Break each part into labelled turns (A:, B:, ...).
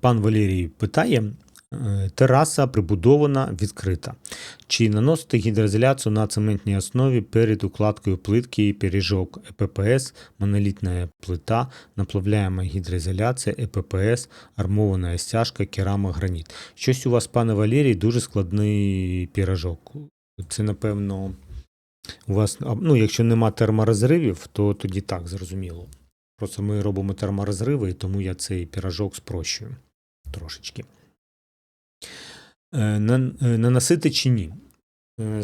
A: Пан Валерій питає: е, тераса прибудована відкрита. Чи наносити гідроізоляцію на цементній основі перед укладкою плитки і пиріжок ЕППС, монолітна плита, наплавляема гідроізоляція, ЕППС, армована стяжка, керамик, граніт. Щось у вас, пане Валерій, дуже складний пірожок. Це, напевно, у вас, ну, якщо нема терморозривів, то тоді так, зрозуміло. Просто ми робимо терморозриви, і тому я цей пірожок спрощую трошечки. Е, е, Наносити чи ні? Е,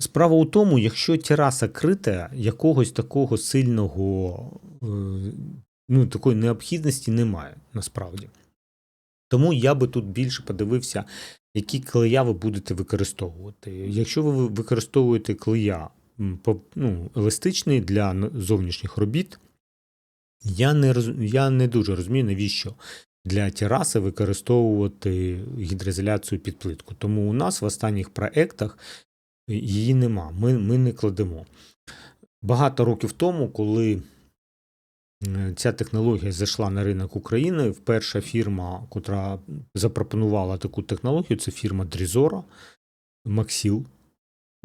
A: Справа у тому, якщо тераса крита, якогось такого сильного, ну, такої необхідності немає насправді. Тому я би тут більше подивився, які клея ви будете використовувати. Якщо ви використовуєте клея ну, еластичний для зовнішніх робіт, я не, роз- я не дуже розумію, навіщо для тераси використовувати гідроізоляцію під плитку. Тому у нас в останніх проектах її нема. Ми, ми не кладемо. Багато років тому, коли е, ця технологія зайшла на ринок України, перша фірма, яка запропонувала таку технологію, це фірма Drizora, Maxil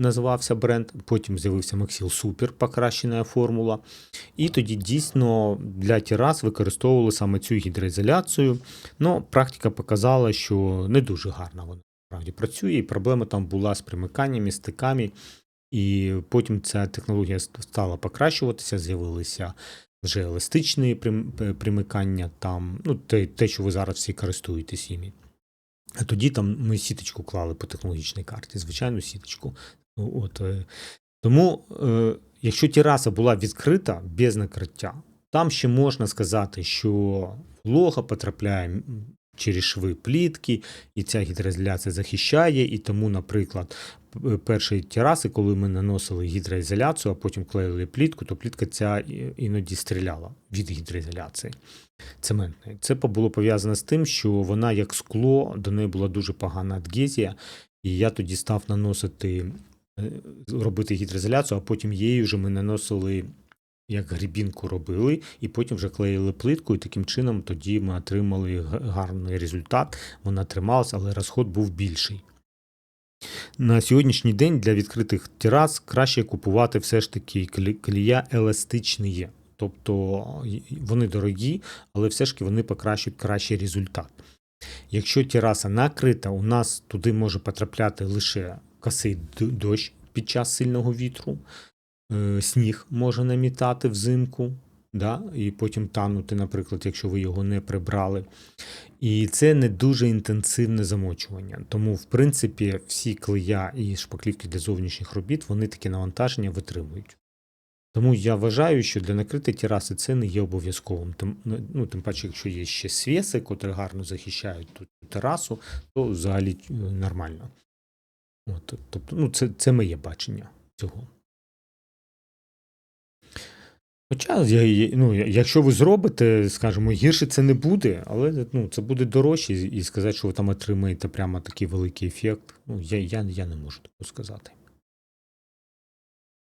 A: називався бренд. Потім з'явився Maxil Super, покращена формула. І тоді дійсно для терас використовували саме цю гідроізоляцію. Ну, практика показала, що не дуже гарно вона справді працює, і проблема там була з примиканнями, стиками. І потім ця технологія стала покращуватися, з'явилися вже еластичні примикання, там, ну, те, те, що ви зараз всі користуєтесь іми. Тоді там ми сіточку клали по технологічній карті, звичайну сіточку. Ну, От, е, тому, е, якщо тераса була відкрита без накриття, там ще можна сказати, що волога потрапляє через шви плітки, і ця гідроізоляція захищає. І тому, наприклад, перші тераси, коли ми наносили гідроізоляцію, а потім клеїли плітку, то плітка ця іноді стріляла від гідроізоляції цементної. Це було пов'язано з тим, що вона як скло, до неї була дуже погана адгезія, і я тоді став наносити, е, робити гідроізоляцію, а потім її вже ми наносили. Як грібінку робили, і потім вже клеїли плитку, і таким чином тоді ми отримали гарний результат. Вона трималась, але розход був більший. На сьогоднішній день для відкритих терас краще купувати все ж таки клі- клея еластичні. Тобто вони дорогі, але все ж таки вони покращують кращий результат. Якщо тераса накрита, у нас туди може потрапляти лише косий дощ під час сильного вітру, е, сніг може намітати взимку, да, і потім танути, наприклад, якщо ви його не прибрали. І це не дуже інтенсивне замочування. Тому, в принципі, всі клея і шпаклівки для зовнішніх робіт вони таке навантаження витримують. Тому я вважаю, що для накритої тераси це не є обов'язковим. Тим, ну, тим паче, якщо є ще свіси, котрі гарно захищають ту терасу, то взагалі е, нормально. От, тобто, ну, це, це моє бачення цього. Хоча, ну, якщо ви зробите, скажімо, гірше це не буде, але ну, це буде дорожче, і сказати, що ви там отримаєте прямо такий великий ефект. Ну, я, я, я не можу такого сказати.